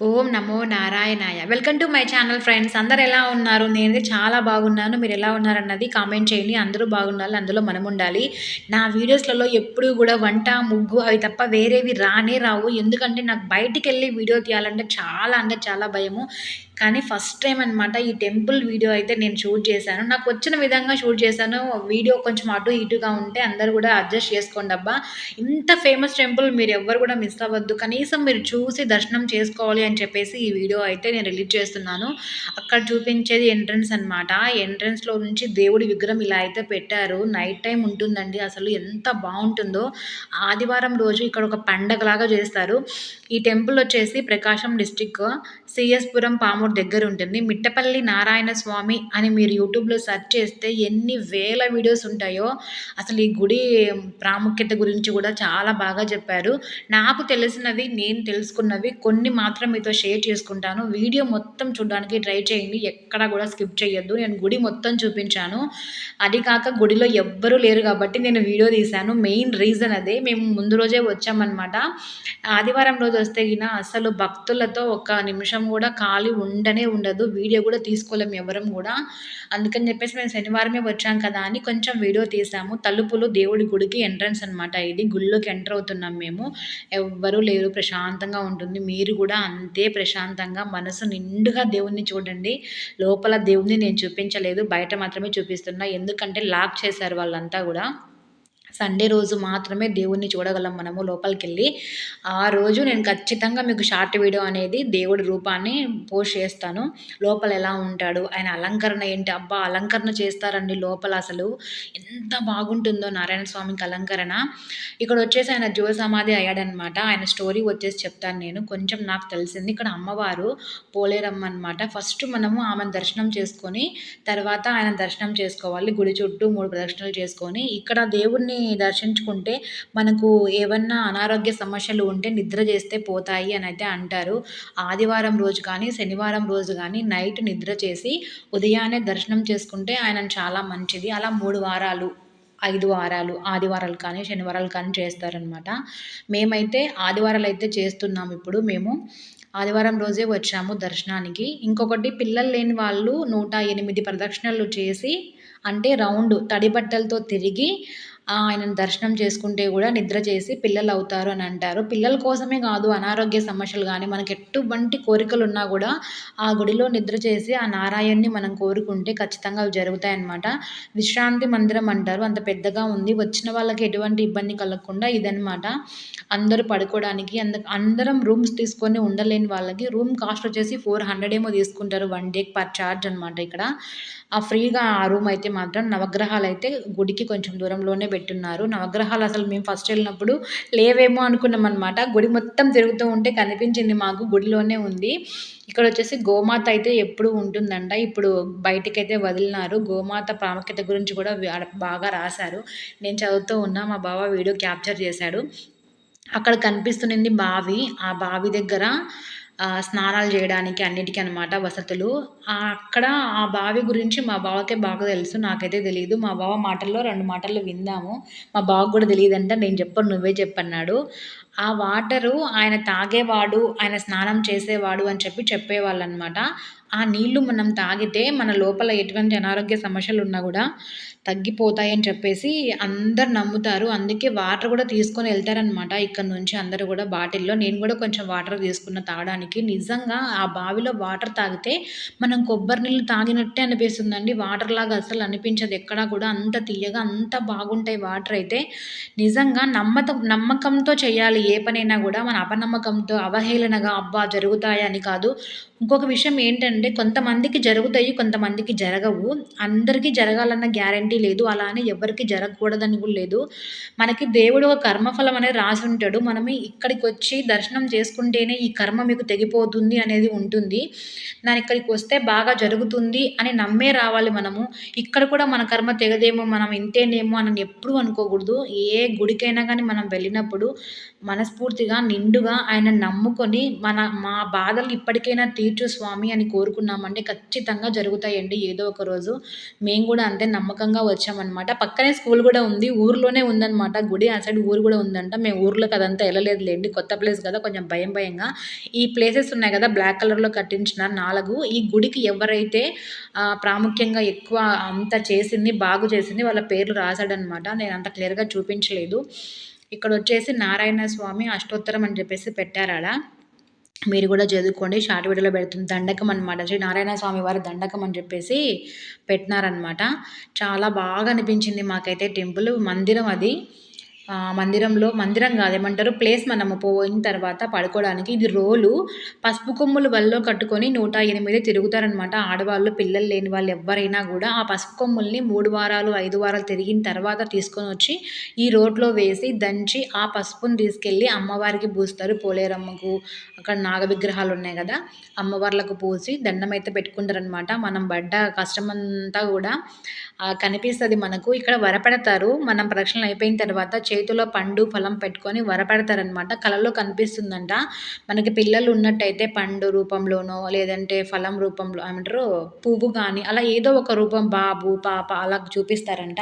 ఓం నమో నారాయణాయ. Welcome to my channel friends అందరు ఎలా ఉన్నారు? నేను చాలా బాగున్నాను. మీరు ఎలా ఉన్నారన్నది కామెంట్ చేయండి. అందరూ బాగున్నారు అందులో మనం ఉండాలి. నా వీడియోస్లలో ఎప్పుడు కూడా వంట ముగ్గు అవి తప్ప వేరేవి రానే రావు. ఎందుకంటే నాకు బయటికి వెళ్ళి వీడియో తీయాలంటే చాలా అంటే చాలా భయము. కానీ ఫస్ట్ టైం అనమాట ఈ టెంపుల్ వీడియో అయితే నేను షూట్ చేశాను. నాకు వచ్చిన విధంగా షూట్ చేశాను. వీడియో కొంచెం అటు ఇటుగా ఉంటే అందరు కూడా అడ్జస్ట్ చేసుకోండి అబ్బా. ఇంత ఫేమస్ టెంపుల్ మీరు ఎవ్వరు కూడా మిస్ అవ్వద్దు. కనీసం మీరు చూసి దర్శనం చేసుకోవాలి అని చెప్పేసి ఈ వీడియో అయితే నేను రిలీజ్ చేస్తున్నాను. అక్కడ చూపించేది ఎంట్రన్స్ అనమాట ఎంట్రన్స్లో నుంచి దేవుడి విగ్రహం ఇలా అయితే పెట్టారు. నైట్ టైం ఉంటుందండి. అసలు ఎంత బాగుంటుందో. ఆదివారం రోజు ఇక్కడ ఒక పండగలాగా చేస్తారు. ఈ టెంపుల్ వచ్చేసి ప్రకాశం డిస్టిక్ సిఎస్పురం పామూరు దగ్గర ఉంటుంది. మిట్టపల్లి నారాయణ స్వామి అని మీరు యూట్యూబ్లో సెర్చ్ చేస్తే ఎన్ని వేల వీడియోస్ ఉంటాయో. అసలు ఈ గుడి ప్రాముఖ్యత గురించి కూడా చాలా బాగా చెప్పారు. నాకు తెలిసినవి నేను తెలుసుకున్నవి కొన్ని మాత్రం మీతో షేర్ చేసుకుంటాను. వీడియో మొత్తం చూడడానికి ట్రై చేయండి. ఎక్కడ కూడా స్కిప్ చేయొద్దు నేను గుడి మొత్తం చూపించాను. అది కాక గుడిలో ఎవ్వరూ లేరు కాబట్టి నేను వీడియో తీశాను. మెయిన్ రీజన్ అదే. మేము ముందు రోజే వచ్చామన్నమాట. ఆదివారం రోజు వస్తే గిన అసలు భక్తులతో ఒక నిమిషం కూడా ఖాళీ ఉండనే ఉండదు. వీడియో కూడా తీసుకోలేము ఎవరం కూడా. అందుకని చెప్పేసి మేము శనివారమే వచ్చాం కదా అని కొంచెం వీడియో తీసాము తలుపులు దేవుడి గుడికి ఎంట్రన్స్ అనమాట ఇది. గుళ్ళోకి ఎంటర్ అవుతున్నాం మేము. ఎవ్వరూ లేరు. ప్రశాంతంగా ఉంటుంది. మీరు కూడా అంతే ప్రశాంతంగా మనసు నిండుగా దేవుణ్ణి చూడండి. లోపల దేవుణ్ణి నేను చూపించలేదు. బయట మాత్రమే చూపిస్తున్నా. ఎందుకంటే లాక్ చేశారు వాళ్ళంతా కూడా. సండే రోజు మాత్రమే దేవుణ్ణి చూడగలం మనము లోపలికి వెళ్ళి ఆ రోజు నేను ఖచ్చితంగా మీకు షార్ట్ వీడియో అనేది దేవుడి రూపాన్ని పోస్ట్ చేస్తాను. లోపల ఎలా ఉంటాడు ఆయన అలంకరణ ఏంటి? అబ్బా అలంకరణ చేస్తారండి లోపల అసలు. ఎంత బాగుంటుందో నారాయణ స్వామికి అలంకరణ. ఇక్కడ వచ్చేసి ఆయన జీవ సమాధి అయ్యాడనమాట. ఆయన స్టోరీ వచ్చేసి చెప్తాను నేను. కొంచెం నాకు తెలిసింది ఇక్కడ అమ్మవారు పోలేరమ్మ అనమాట ఫస్ట్ మనము ఆమెను దర్శనం చేసుకొని తర్వాత ఆయన దర్శనం చేసుకోవాలి. గుడి చుట్టూ మూడు ప్రదక్షిణలు చేసుకొని. ఇక్కడ దేవుణ్ణి దర్శించుకుంటే మనకు ఏమన్నా అనారోగ్య సమస్యలు ఉంటే నిద్ర చేస్తే పోతాయి అని అయితే అంటారు. ఆదివారం రోజు కానీ శనివారం రోజు కానీ నైట్ నిద్ర చేసి ఉదయాన్నే దర్శనం చేసుకుంటే ఆయన చాలా మంచిది. అలా మూడు వారాలు ఐదు వారాలు ఆదివారాలు కానీ శనివారాలు కానీ చేస్తారనమాట మేమైతే ఆదివారాలు అయితే చేస్తున్నాము ఇప్పుడు. మేము ఆదివారం రోజే వచ్చాము దర్శనానికి. ఇంకొకటి పిల్లలు లేని వాళ్ళు నూట ఎనిమిది ప్రదక్షిణలు చేసి అంటే రౌండ్ తడి బట్టలతో తిరిగి ఆయనను దర్శనం చేసుకుంటే కూడా నిద్ర చేసి పిల్లలు అవుతారు అని అంటారు. పిల్లల కోసమే కాదు అనారోగ్య సమస్యలు కానీ మనకి ఎటువంటి కోరికలు ఉన్నా కూడా ఆ గుడిలో నిద్ర చేసి ఆ నారాయణ్ణి మనం కోరుకుంటే ఖచ్చితంగా అవి జరుగుతాయి అన్నమాట. విశ్రాంతి మందిరం అంటారు. అంత పెద్దగా ఉంది. వచ్చిన వాళ్ళకి ఎటువంటి ఇబ్బంది కలగకుండా ఇదనమాట అందరూ పడుకోవడానికి అంద అందరం రూమ్స్ తీసుకొని ఉండలేని వాళ్ళకి రూమ్ కాస్ట్ వచ్చేసి ఫోర్ హండ్రెడ్ ఏమో తీసుకుంటారు వన్ డే పర్ ఛార్జ్ అనమాట ఇక్కడ. ఆ ఫ్రీగా ఆ రూమ్ అయితే మాత్రం నవగ్రహాలు అయితే గుడికి కొంచెం దూరంలోనే పెట్టున్నారు నవగ్రహాలు అసలు మేము ఫస్ట్ వెళ్ళినప్పుడు లేవేమో అనుకున్నాం అనమాట గుడి మొత్తం తిరుగుతూ ఉంటే కనిపించింది మాకు గుడిలోనే ఉంది. ఇక్కడ వచ్చేసి గోమాత అయితే ఎప్పుడు ఉంటుందంట. ఇప్పుడు బయటికి అయితే వదిలినారు. గోమాత ప్రాముఖ్యత గురించి కూడా బాగా రాశారు. నేను చదువుతూ ఉన్నా మా బావ వీడియో క్యాప్చర్ చేశాడు. అక్కడ కనిపిస్తున్నది బావి. ఆ బావి దగ్గర స్నానాలు చేయడానికి అన్నిటికీ అనమాట వసతులు. అక్కడ ఆ బావి గురించి మా బావకే బాగా తెలుసు నాకైతే తెలియదు మా బావ మాటల్లో రెండు మాటలు విందాము. మా బావకు కూడా తెలియదంట నేను చెప్పను నువ్వే చెప్పన్నాడు. ఆ వాటరు ఆయన తాగేవాడు ఆయన స్నానం చేసేవాడు అని చెప్పి చెప్పేవాళ్ళు అనమాట ఆ నీళ్ళు మనం తాగితే మన లోపల ఎటువంటి అనారోగ్య సమస్యలు ఉన్నా కూడా తగ్గిపోతాయని చెప్పేసి అందరు నమ్ముతారు. అందుకే వాటర్ కూడా తీసుకొని వెళ్తారనమాట ఇక్కడ నుంచి అందరూ కూడా బాటిల్లో. నేను కూడా కొంచెం వాటర్ తీసుకున్న తాగడానికి. నిజంగా ఆ బావిలో వాటర్ తాగితే మనం కొబ్బరి నీళ్ళు తాగినట్టే అనిపిస్తుందండి. వాటర్ లాగా అసలు అనిపించదు. ఎక్కడా కూడా అంత తీయగా అంత బాగుంటాయి వాటర్ అయితే. నిజంగా నమ్మత నమ్మకంతో చేయాలి. ఏ పనైనా కూడా మన అపనమ్మకంతో అవహేళనగా అబ్బా జరుగుతాయని కాదు. ఇంకొక విషయం ఏంటంటే కొంతమందికి జరుగుతాయి కొంతమందికి జరగవు. అందరికీ జరగాలన్న గ్యారంటీ లేదు. అలా అని ఎవరికి జరగకూడదని కూడా లేదు. మనకి దేవుడు ఒక కర్మఫలం అనేది రాసి ఉంటాడు. మనం ఇక్కడికి వచ్చి దర్శనం చేసుకుంటేనే ఈ కర్మ మీకు తెగిపోతుంది అనేది ఉంటుంది. దాని ఇక్కడికి వస్తే బాగా జరుగుతుంది అని నమ్మే రావాలి మనము. ఇక్కడ కూడా మన కర్మ తెగదేమో మనం ఇంతేనేమో అని ఎప్పుడు అనుకోకూడదు. ఏ గుడికైనా కానీ మనం వెళ్ళినప్పుడు మనస్ఫూర్తిగా నిండుగా ఆయన నమ్ముకొని మన మా బాధలు ఇప్పటికైనా తీర్చు తీర్చు స్వామి అని కోరుకున్నామంటే ఖచ్చితంగా జరుగుతాయండి ఏదో ఒక రోజు. మేము కూడా అంతే నమ్మకంగా వచ్చామన్నమాట. పక్కనే స్కూల్ కూడా ఉంది ఊర్లోనే ఉందన్నమాట. గుడి ఆ సైడ్ ఊరు కూడా ఉందంట. మేము ఊర్లోకి అదంతా వెళ్ళలేదులేండి. కొత్త ప్లేస్ కదా కొంచెం భయం భయంగా. ఈ ప్లేసెస్ ఉన్నాయి కదా బ్లాక్ కలర్లో కట్టించిన నాలుగు. ఈ గుడికి ఎవరైతే ప్రాముఖ్యంగా ఎక్కువ అంత చేసింది బాగు చేసింది వాళ్ళ పేర్లు రాశాడనమాట నేను అంత క్లియర్గా చూపించలేదు. ఇక్కడ వచ్చేసి నారాయణ స్వామి అష్టోత్తరం అని చెప్పేసి పెట్టారాడా మీరు కూడా చదువుకోండి. షార్ట్ వీడియోలో పెడుతుంది. దండకం అనమాట శ్రీ నారాయణ స్వామి వారి దండకం అని చెప్పేసి పెట్టినారనమాట చాలా బాగా అనిపించింది మాకైతే టెంపుల్ మందిరం అది. మందిరంలో మందిరం కాదు ఏమంటారు ప్లేస్ మనము పోయిన తర్వాత పడుకోవడానికి ఇది రోలు. పసుపు కొమ్ములు వల్లో కట్టుకొని నూట ఎనిమిది తిరుగుతారనమాట ఆడవాళ్ళు పిల్లలు లేని వాళ్ళు ఎవరైనా కూడా ఆ పసుపు కొమ్ముల్ని మూడు వారాలు ఐదు వారాలు తిరిగిన తర్వాత తీసుకొని వచ్చి ఈ రోడ్లో వేసి దంచి ఆ పసుపుని తీసుకెళ్ళి అమ్మవారికి పూస్తారు. పోలేరమ్మకు అక్కడ నాగ విగ్రహాలు ఉన్నాయి కదా అమ్మవార్లకు పూసి దండం అయితే పెట్టుకుంటారనమాట మనం పడ్డ కష్టమంతా కూడా కనిపిస్తుంది మనకు. ఇక్కడ వరపెడతారు. మనం ప్రదక్షిణలు అయిపోయిన తర్వాత చేతిలో పండు ఫలం పెట్టుకొని వరపెడతారనమాట కళలో కనిపిస్తుందంట. మనకి పిల్లలు ఉన్నట్టయితే పండు రూపంలోనో లేదంటే ఫలం రూపంలో ఏమంటారు పువ్వు కానీ అలా ఏదో ఒక రూపం బాబు పాప అలా చూపిస్తారంట.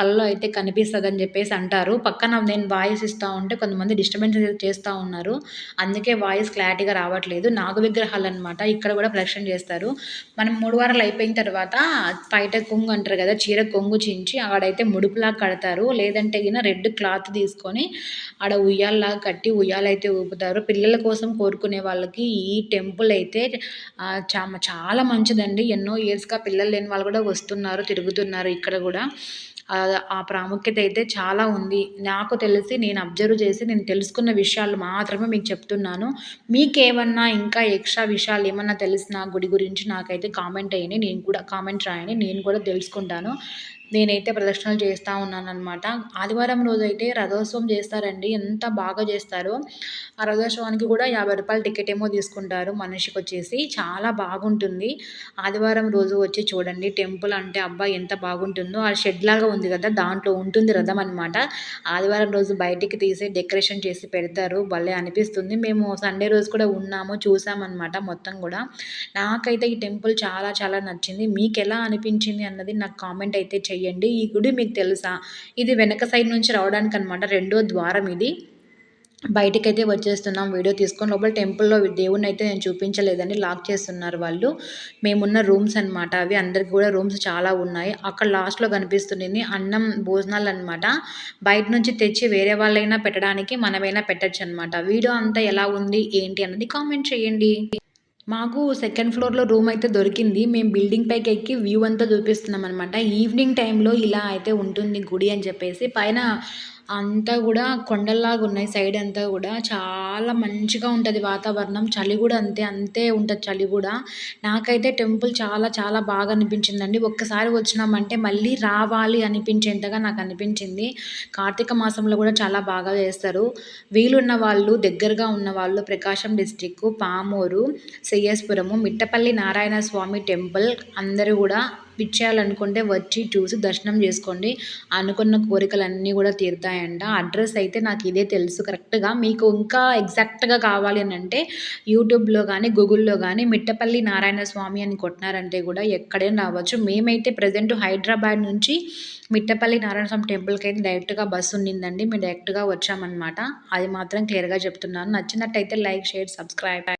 కళ్ళలో అయితే కనిపిస్తుంది అని చెప్పేసి అంటారు. పక్కన నేను వాయిస్ ఇస్తూ ఉంటే కొంతమంది డిస్టర్బెన్స్ చేస్తూ ఉన్నారు. అందుకే వాయిస్ క్లారిటీగా రావట్లేదు. నాగ విగ్రహాలు అనమాట ఇక్కడ కూడా ప్రదక్షిణ చేస్తారు. మనం మూడు వారాలు అయిపోయిన తర్వాత పైట కొంగు అంటారు కదా చీర కొంగు చించి ఆడైతే ముడుపులాగా కడతారు. లేదంటే గిన రెడ్ క్లాత్ తీసుకొని ఆడ ఉయ్యాల్లాగా కట్టి ఉయ్యాలైతే ఊపుతారు. పిల్లల కోసం కోరుకునే వాళ్ళకి ఈ టెంపుల్ అయితే చాలా మంచిదండి. ఎన్నో ఇయర్స్గా పిల్లలు లేని వాళ్ళు కూడా వస్తున్నారు తిరుగుతున్నారు ఇక్కడ కూడా. ఆ ప్రాముఖ్యత అయితే చాలా ఉంది. నాకు తెలిసి నేను అబ్జర్వ్ చేసి నేను తెలుసుకున్న విషయాలు మాత్రమే మీకు చెప్తున్నాను. మీకేమన్నా ఇంకా ఎక్స్ట్రా విషయాలు ఏమన్నా తెలిసిన గుడి గురించి నాకైతే కామెంట్ అయ్యండి నేను కూడా కామెంట్ రాయండి. నేను కూడా తెలుసుకుంటాను. నేనైతే ప్రదక్షిణలు చేస్తూ ఉన్నానమాట ఆదివారం రోజు అయితే రథోత్సవం చేస్తారండి. ఎంత బాగా చేస్తారో. ఆ రథోత్సవానికి కూడా యాభై రూపాయలు టికెట్ ఏమో తీసుకుంటారు మనిషికి వచ్చేసి చాలా బాగుంటుంది. ఆదివారం రోజు వచ్చి చూడండి. టెంపుల్ అంటే అబ్బా ఎంత బాగుంటుందో. ఆ షెడ్ లాగా ఉంది కదా. దాంట్లో ఉంటుంది రథం అనమాట ఆదివారం రోజు బయటికి తీసి డెకరేషన్ చేసి పెడతారు. భలే అనిపిస్తుంది. మేము సండే రోజు కూడా ఉన్నాము చూసామన్నమాట మొత్తం కూడా. నాకైతే ఈ టెంపుల్ చాలా చాలా నచ్చింది. మీకు ఎలా అనిపించింది అన్నది నాకు కామెంట్ అయితే చెయ్యి చేయండి. ఈ గుడి మీకు తెలుసా? ఇది వెనక సైడ్ నుంచి రావడానికి అనమాట రెండో ద్వారం ఇది. బయటకైతే వచ్చేస్తున్నాం. వీడియో తీసుకొని లోపల టెంపుల్లో దేవుణ్ణి అయితే నేను చూపించలేదని లాక్ చేస్తున్నారు వాళ్ళు. మేమున్న రూమ్స్ అనమాట అవి. అందరికి కూడా రూమ్స్ చాలా ఉన్నాయి. అక్కడ లాస్ట్లో కనిపిస్తుంది అన్నం భోజనాలు అనమాట బయట నుంచి తెచ్చి వేరే వాళ్ళైనా పెట్టడానికి మనమైనా పెట్టచ్చు అనమాట వీడియో అంతా ఎలా ఉంది? ఏంటి అన్నది కామెంట్ చేయండి. మాకు సెకండ్ ఫ్లోర్లో రూమ్ అయితే దొరికింది. మేము బిల్డింగ్ పైకి ఎక్కి వ్యూ అంతా చూపిస్తున్నాం అనమాట ఈవినింగ్ టైంలో ఇలా అయితే ఉంటుంది గుడి అని చెప్పేసి. పైన అంతా కూడా కొండల్లాగా ఉన్నాయి సైడ్ అంతా కూడా. చాలా మంచిగా ఉంటుంది వాతావరణం. చలి కూడా అంతే అంతే ఉంటుంది చలి కూడా. నాకైతే టెంపుల్ చాలా చాలా బాగా అనిపించిందండి. ఒక్కసారి వచ్చినామంటే మళ్ళీ రావాలి అనిపించేంతగా నాకు అనిపించింది. కార్తీక మాసంలో కూడా చాలా బాగా చేస్తారు. వీలున్న వాళ్ళు దగ్గరగా ఉన్న వాళ్ళు ప్రకాశం డిస్టిక్ పామూరు సిఎస్పురము మిట్టపల్లి నారాయణ స్వామి టెంపుల్ అందరూ కూడా పిచ్చేయాలనుకుంటే వచ్చి చూసి దర్శనం చేసుకోండి. అనుకున్న కోరికలన్నీ కూడా తీరుతాయంట. అడ్రస్ అయితే నాకు ఇదే తెలుసు. కరెక్ట్గా మీకు ఇంకా ఎగ్జాక్ట్గా కావాలి అని అంటే యూట్యూబ్లో కానీ గూగుల్లో కానీ మిట్టపల్లి నారాయణ స్వామి అని కొట్టినారంటే కూడా ఎక్కడైనా రావచ్చు. మేమైతే ప్రజెంట్ హైదరాబాద్ నుంచి మిట్టపల్లి నారాయణ స్వామి టెంపుల్కి అయితే డైరెక్ట్గా బస్సు ఉండిందండి. మేము డైరెక్ట్గా వచ్చామన్నమాట. అది మాత్రం క్లియర్గా చెప్తున్నాను. నచ్చినట్టయితే లైక్ షేర్ సబ్స్క్రైబ్